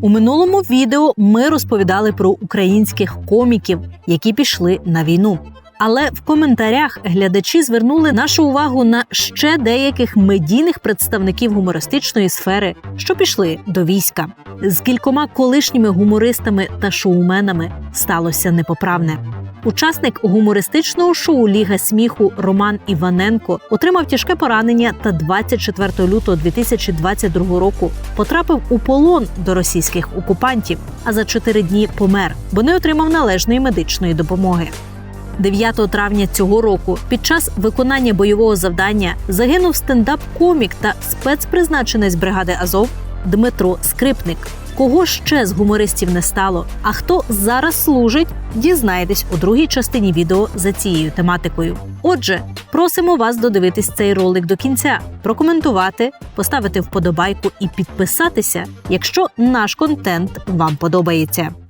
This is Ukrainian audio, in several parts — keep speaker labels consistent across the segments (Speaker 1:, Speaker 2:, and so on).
Speaker 1: У минулому відео ми розповідали про українських коміків, які пішли на війну. Але в коментарях глядачі звернули нашу увагу на ще деяких медійних представників гумористичної сфери, що пішли до війська. З кількома колишніми гумористами та шоуменами сталося непоправне. Учасник гумористичного шоу Ліга сміху Роман Іваненко отримав тяжке поранення та 24 лютого 2022 року потрапив у полон до російських окупантів, а за чотири дні помер, бо не отримав належної медичної допомоги. 9 травня цього року під час виконання бойового завдання загинув стендап-комік та спецпризначенець бригади Азов Дмитро Скрипник. Кого ще з гумористів не стало? А хто зараз служить? Дізнаєтесь у другій частині відео за цією тематикою. Отже, просимо вас додивитись цей ролик до кінця, прокоментувати, поставити вподобайку і підписатися, якщо наш контент вам подобається.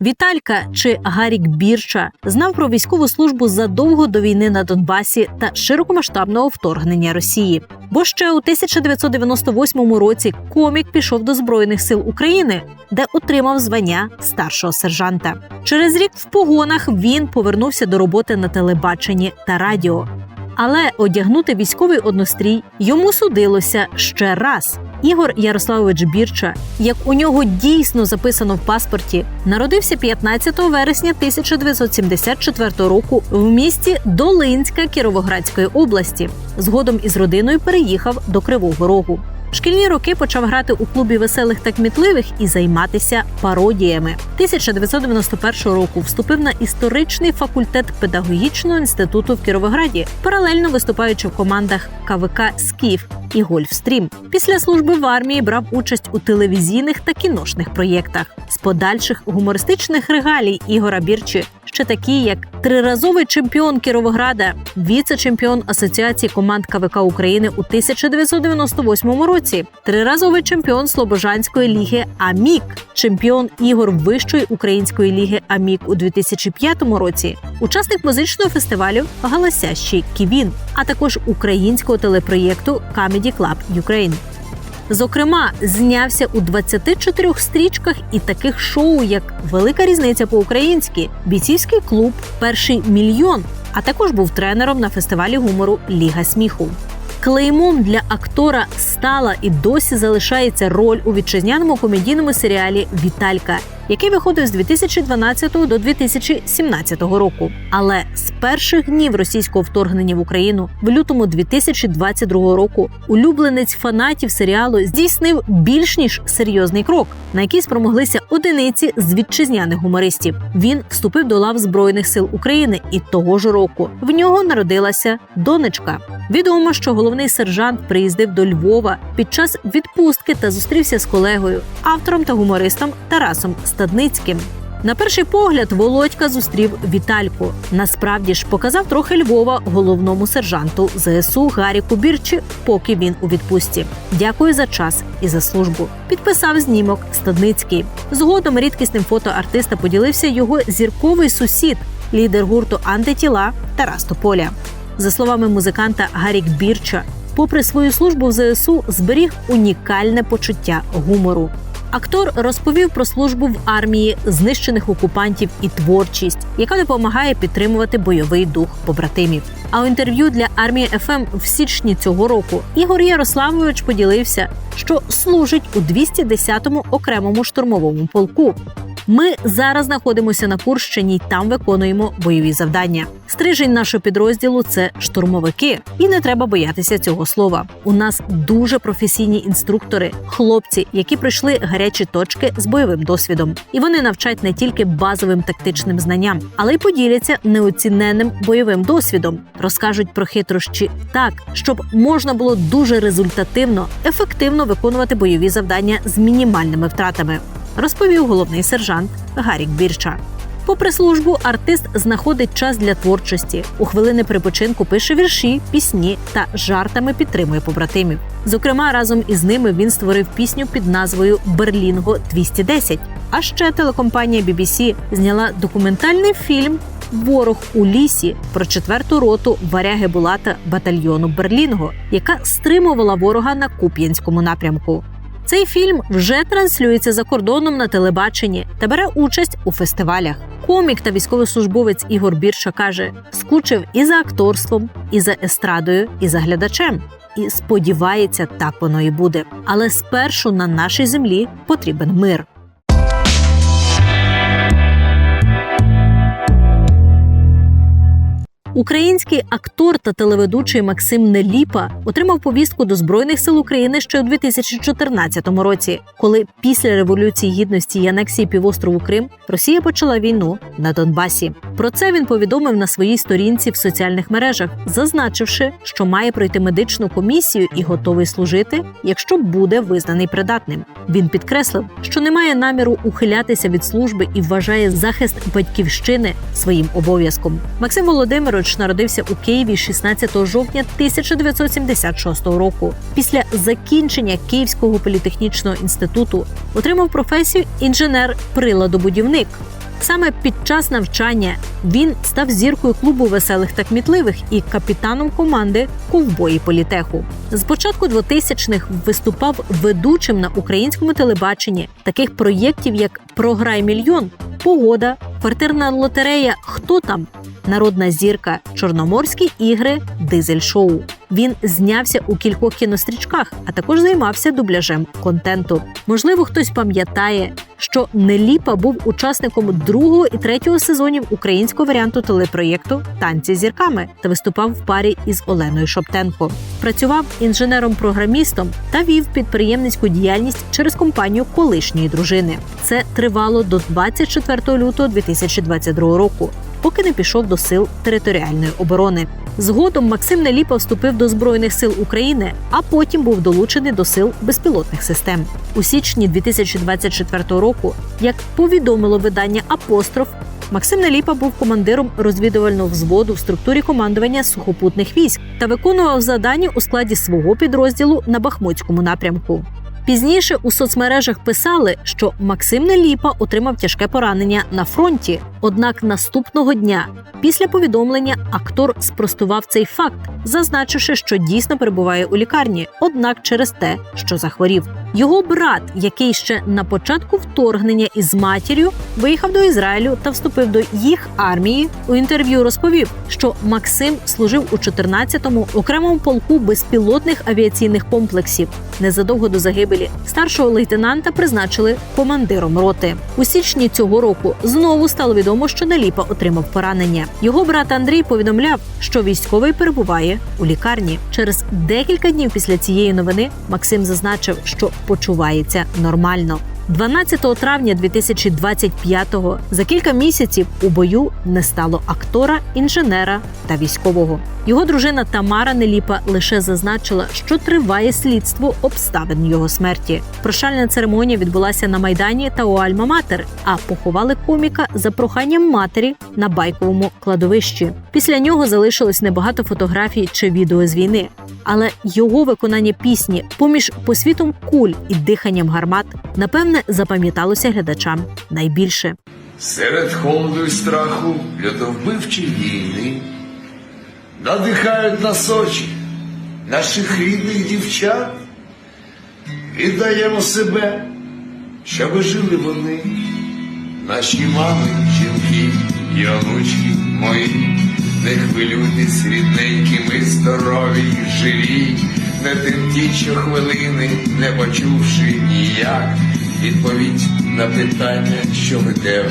Speaker 1: Віталька чи Гарік Бірча знав про військову службу задовго до війни на Донбасі та широкомасштабного вторгнення Росії. Бо ще у 1998 році комік пішов до збройних сил України, де отримав звання старшого сержанта. Через рік в погонах він повернувся до роботи на телебаченні та радіо. Але одягнути військовий однострій йому судилося ще раз. Ігор Ярославович Бірча, як у нього дійсно записано в паспорті, народився 15 вересня 1974 року в місті Долинська Кіровоградської області. Згодом із родиною переїхав до Кривого Рогу. Шкільні роки почав грати у клубі веселих та кмітливих і займатися пародіями. 1991 року вступив на історичний факультет педагогічного інституту в Кіровограді, паралельно виступаючи в командах КВК Скіф і Гольфстрім. Після служби в армії брав участь у телевізійних та кіношних проєктах. З подальших гумористичних регалій Ігора Бірчі ще такі, як триразовий чемпіон Кіровограда, віце-чемпіон Асоціації команд КВК України у 1998 році, триразовий чемпіон Слобожанської ліги Амік, чемпіон ігор Вищої української ліги Амік у 2005 році, учасник музичного фестивалю Галасящий Ківін, а також українського телепроєкту Comedy Club Ukraine. Зокрема, знявся у 24 стрічках і таких шоу, як Велика різниця по-українськи, бійцівський клуб, перший мільйон, а також був тренером на фестивалі гумору Ліга сміху. Клеймом для актора стала і досі залишається роль у вітчизняному комедійному серіалі Віталька, який виходив з 2012 до 2017 року. Але з перших днів російського вторгнення в Україну в лютому 2022 року улюбленець фанатів серіалу здійснив більш ніж серйозний крок, на який спромоглися одиниці з вітчизняних гумористів. Він вступив до лав збройних сил України, і того ж року в нього народилася донечка. Відомо, що головний сержант приїздив до Львова під час відпустки та зустрівся з колегою, автором та гумористом Тарасом Стадницьким. На перший погляд Володька зустрів Вітальку. Насправді ж показав трохи Львова головному сержанту ЗСУ Гаріку Бірчі, поки він у відпустці. Дякую за час і за службу. Підписав знімок Стадницький. Згодом рідкісним фото артиста поділився його зірковий сусід, лідер гурту Антитіла Тарас Тополя. За словами музиканта Гарік Бірча, попри свою службу в ЗСУ, зберіг унікальне почуття гумору. Актор розповів про службу в армії, знищених окупантів і творчість, яка допомагає підтримувати бойовий дух побратимів. А у інтерв'ю для армії ФМ в січні цього року Ігор Ярославович поділився, що служить у 210-му окремому штурмовому полку. Ми зараз знаходимося на Курщині й там виконуємо бойові завдання. Стрижень нашого підрозділу це штурмовики, і не треба боятися цього слова. У нас дуже професійні інструктори, хлопці, які пройшли гарячі точки з бойовим досвідом, і вони навчать не тільки базовим тактичним знанням, але й поділяться неоціненним бойовим досвідом, розкажуть про хитрощі так, щоб можна було дуже результативно, ефективно виконувати бойові завдання з мінімальними втратами розповів головний сержант Гарік Бірча. Попри службу, артист знаходить час для творчості. У хвилини припочинку пише вірші, пісні та жартами підтримує побратимів. Зокрема, разом із ними він створив пісню під назвою Берлінго 210 А ще телекомпанія BBC зняла документальний фільм Ворог у лісі про четверту роту варяги Булата батальйону Берлінго, яка стримувала ворога на Куп'янському напрямку. Цей фільм вже транслюється за кордоном на телебаченні та бере участь у фестивалях. Комік та військовослужбовець Ігор Бірша каже: скучив і за акторством, і за естрадою, і за глядачем. І сподівається, так воно і буде. Але спершу на нашій землі потрібен мир. Український актор та телеведучий Максим Неліпа отримав повістку до збройних сил України ще у 2014 році, коли після революції гідності і анексії півострову Крим Росія почала війну на Донбасі. Про це він повідомив на своїй сторінці в соціальних мережах, зазначивши, що має пройти медичну комісію і готовий служити, якщо буде визнаний придатним. Він підкреслив, що не має наміру ухилятися від служби і вважає захист батьківщини своїм обов'язком. Максим Володимирович народився у Києві 16 жовтня 1976 року. Після закінчення Київського політехнічного інституту отримав професію інженер-приладобудівник. Саме під час навчання він став зіркою клубу веселих та кмітливих і капітаном команди ковбої політеху. З початку 2000-х виступав ведучим на українському телебаченні таких проєктів, як Програй мільйон, Погода, квартирна лотерея Хто там? Народна зірка, Чорноморські ігри, дизель-шоу. Він знявся у кількох кінострічках, а також займався дубляжем контенту. Можливо, хтось пам'ятає, що Неліпа був учасником другого і третього сезонів українського варіанту телепроєкту Танці зірками та виступав в парі із Оленою Шоптенко. Працював інженером-програмістом та вів підприємницьку діяльність через компанію колишньої дружини. Це тривало до 24 лютого 2022 року. Поки не пішов до сил територіальної оборони. Згодом Максим Неліпа вступив до збройних сил України, а потім був долучений до сил безпілотних систем. У січні 2024 року, як повідомило видання Апостроф, Максим Неліпа був командиром розвідувального взводу в структурі командування сухопутних військ та виконував завдання у складі свого підрозділу на Бахмутському напрямку. Пізніше у соцмережах писали, що Максим Неліпа отримав тяжке поранення на фронті. Однак наступного дня, після повідомлення, актор спростував цей факт, зазначивши, що дійсно перебуває у лікарні, однак через те, що захворів. Його брат, який ще на початку вторгнення із матір'ю виїхав до Ізраїлю та вступив до їх армії, у інтерв'ю розповів, що Максим служив у 14-му окремому полку безпілотних авіаційних комплексів. Незадовго до загибелі старшого лейтенанта призначили командиром роти. У січні цього року знову стало відомо, що Наліпа отримав поранення. Його брат Андрій повідомляв, що військовий перебуває у лікарні. Через декілька днів після цієї новини Максим зазначив, що почувається нормально. 12 травня 2025-го за кілька місяців у бою не стало актора, інженера та військового. Його дружина Тамара Неліпа лише зазначила, що триває слідство обставин його смерті. Прощальна церемонія відбулася на майдані та у Альма-Матер, а поховали коміка за проханням матері на байковому кладовищі. Після нього залишилось небагато фотографій чи відео з війни. Але його виконання пісні поміж посвітом куль і диханням гармат напевне запам'яталося глядачам найбільше.
Speaker 2: Серед холоду і страху льотовбивчі війни надихають нас очі наших рідних дівчат. Віддаємо себе, щоби жили вони, наші мами, жінки і онучки мої. Не хвилюйтесь, рідненькі, ми здорові й живі, не тим щохвилини, не почувши ніяк відповідь на питання, що ви де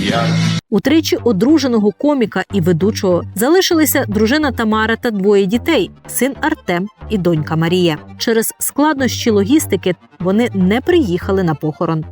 Speaker 2: як.
Speaker 1: Утричі одруженого коміка і ведучого залишилися дружина Тамара та двоє дітей син Артем і донька Марія. Через складнощі логістики вони не приїхали на похорон.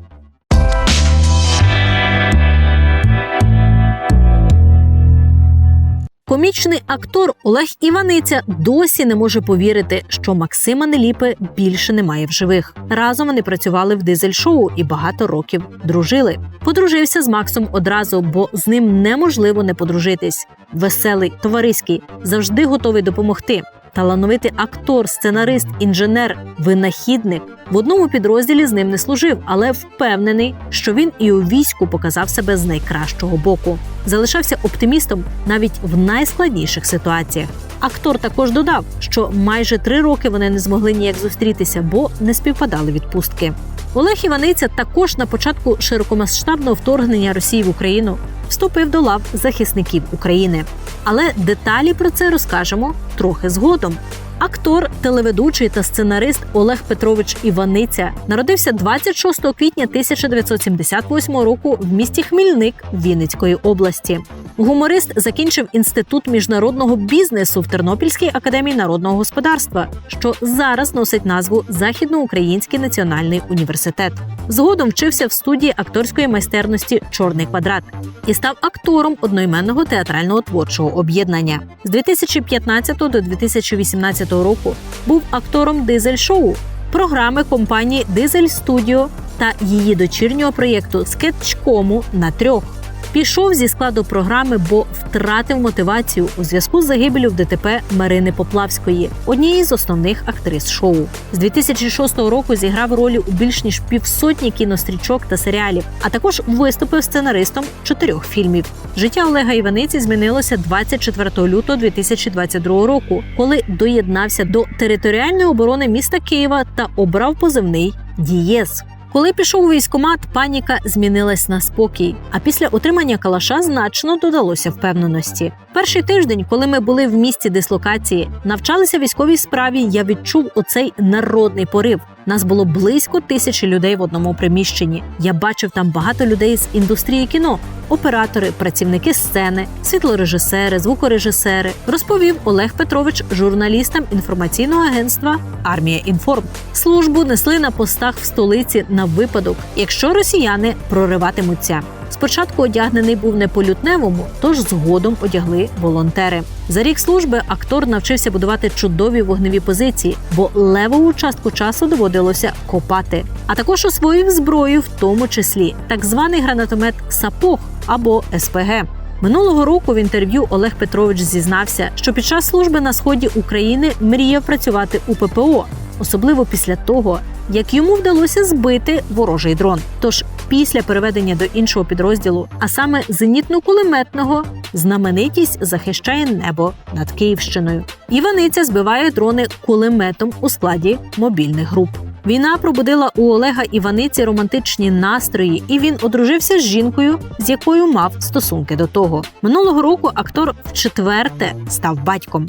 Speaker 1: Комічний актор Олег Іваниця досі не може повірити, що Максима Неліпи більше немає в живих. Разом вони працювали в дизель-шоу і багато років дружили. Подружився з Максом одразу, бо з ним неможливо не подружитись. Веселий, товариський, завжди готовий допомогти. Талановитий актор, сценарист, інженер, винахідник. В одному підрозділі з ним не служив, але впевнений, що він і у війську показав себе з найкращого боку. Залишався оптимістом навіть в найскладніших ситуаціях. Актор також додав, що майже три роки вони не змогли ніяк зустрітися, бо не співпадали відпустки. Олег Іваниця також на початку широкомасштабного вторгнення Росії в Україну вступив до лав захисників України. Але деталі про це розкажемо трохи згодом. Актор, телеведучий та сценарист Олег Петрович Іваниця народився 26 квітня 1978 року в місті Хмільник Вінницької області. Гуморист закінчив інститут міжнародного бізнесу в Тернопільській академії народного господарства, що зараз носить назву Західноукраїнський національний університет. Згодом вчився в студії акторської майстерності Чорний квадрат і став актором одноіменного театрального творчого об'єднання. З 2015 до 2018 року був актором дизель-шоу, програми компанії Дизель Студіо та її дочірнього проєкту Скетчкому на трьох. Пішов зі складу програми, бо втратив мотивацію у зв'язку з загибелю в ДТП Марини Поплавської, однієї з основних актрис шоу. З 2006 року зіграв ролі у більш ніж півсотні кінострічок та серіалів, а також виступив сценаристом чотирьох фільмів. Життя Олега Іваниці змінилося 24 лютого 2022 року, коли доєднався до територіальної оборони міста Києва та обрав позивний Дієс. Коли пішов у військкомат, паніка змінилась на спокій. А після отримання калаша значно додалося впевненості. Перший тиждень, коли ми були в місті дислокації, навчалися військовій справі. Я відчув оцей народний порив. Нас було близько тисячі людей в одному приміщенні. Я бачив там багато людей з індустрії кіно, оператори, працівники сцени, світлорежисери, звукорежисери. Розповів Олег Петрович журналістам інформаційного агентства Армія Інформ. Службу несли на постах в столиці на випадок, якщо росіяни прориватимуться. Спочатку одягнений був не по лютневому, тож згодом одягли волонтери. За рік служби актор навчився будувати чудові вогневі позиції, бо левову частку часу доводилося копати. А також освоїв зброю, в тому числі так званий гранатомет Сапог або СПГ. Минулого року в інтерв'ю Олег Петрович зізнався, що під час служби на сході України мріяв працювати у ППО, особливо після того, як йому вдалося збити ворожий дрон. Тож після переведення до іншого підрозділу, а саме зенітно-кулеметного, знаменитість захищає небо над Київщиною. Іваниця збиває дрони кулеметом у складі мобільних груп. Війна пробудила у Олега Іваниці романтичні настрої, і він одружився з жінкою, з якою мав стосунки до того. Минулого року актор вчетверте став батьком.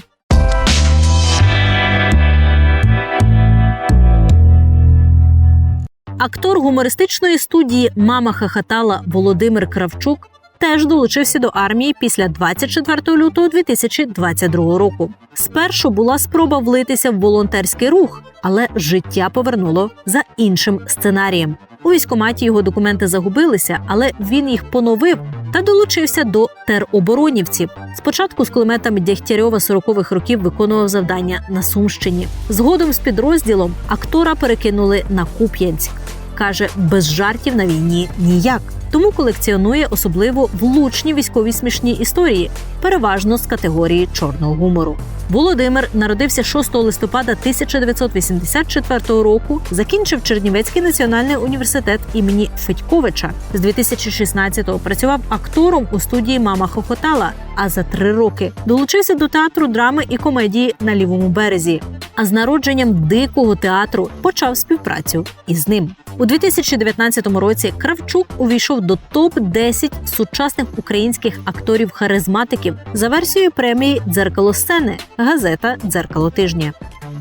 Speaker 1: Актор гумористичної студії Мама хахатала Володимир Кравчук теж долучився до армії після 24 лютого 2022 року. Спершу була спроба влитися в волонтерський рух, але життя повернуло за іншим сценарієм. У військкоматі його документи загубилися, але він їх поновив та долучився до тероборонівців. Спочатку з кулеметами Дягтярьова 40-х років виконував завдання на Сумщині. Згодом з підрозділом актора перекинули на Куп'янськ. Каже, без жартів на війні ніяк. Тому колекціонує особливо влучні військові смішні історії, переважно з категорії чорного гумору. Володимир народився 6 листопада 1984 року. Закінчив Чернівецький національний університет імені Федьковича. З 2016-го працював актором у студії Мама хохотала. А за три роки долучився до театру драми і комедії на лівому березі. А з народженням дикого театру почав співпрацю із ним. У 2019 році Кравчук увійшов до топ 10 сучасних українських акторів-харизматиків за версією премії Дзеркало сцени газета Дзеркало тижня.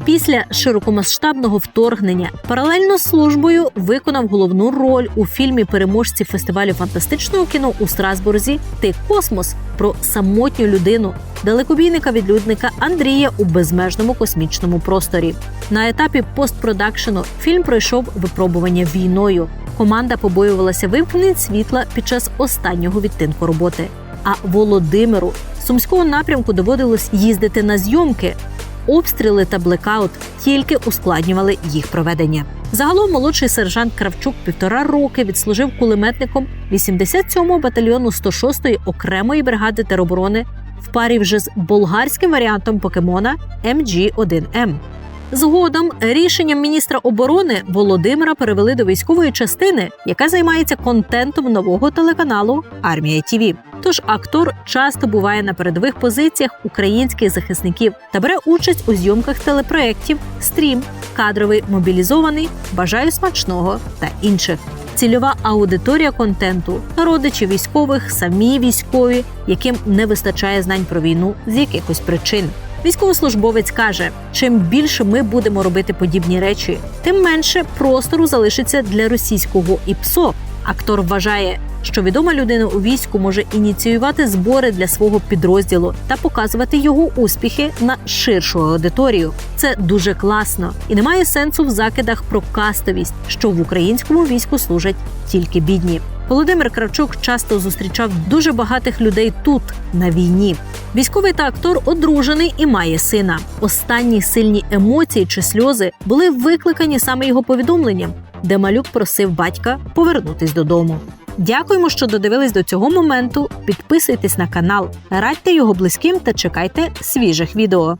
Speaker 1: Після широкомасштабного вторгнення паралельно з службою виконав головну роль у фільмі переможці фестивалю фантастичного кіно у Страсбурзі Ти космос про самотню людину, далекобійника-відлюдника Андрія у безмежному космічному просторі. На етапі постпродакшену фільм пройшов випробування війною. Команда побоювалася вимкнень світла під час останнього відтинку роботи. А Володимиру сумського напрямку доводилось їздити на зйомки. Обстріли та блекаут тільки ускладнювали їх проведення. Загалом молодший сержант Кравчук півтора роки відслужив кулеметником 87-го батальйону 106-ї окремої бригади тероборони в парі вже з болгарським варіантом покемона MG1M. Згодом рішенням міністра оборони Володимира перевели до військової частини, яка займається контентом нового телеканалу Армія ТІВІ. Тож актор часто буває на передових позиціях українських захисників та бере участь у зйомках телепроєктів, стрім, кадровий мобілізований, бажаю смачного та інших. Цільова аудиторія контенту родичі військових, самі військові, яким не вистачає знань про війну з якихось причин. Військовослужбовець каже: чим більше ми будемо робити подібні речі, тим менше простору залишиться для російського ІПСО. Актор вважає, що відома людина у війську може ініціювати збори для свого підрозділу та показувати його успіхи на ширшу аудиторію. Це дуже класно і немає сенсу в закидах про кастовість, що в українському війську служать тільки бідні. Володимир Кравчук часто зустрічав дуже багатих людей тут, на війні. Військовий та актор одружений і має сина. Останні сильні емоції чи сльози були викликані саме його повідомленням, де малюк просив батька повернутись додому. Дякуємо, що додивились до цього моменту. Підписуйтесь на канал, радьте його близьким та чекайте свіжих відео.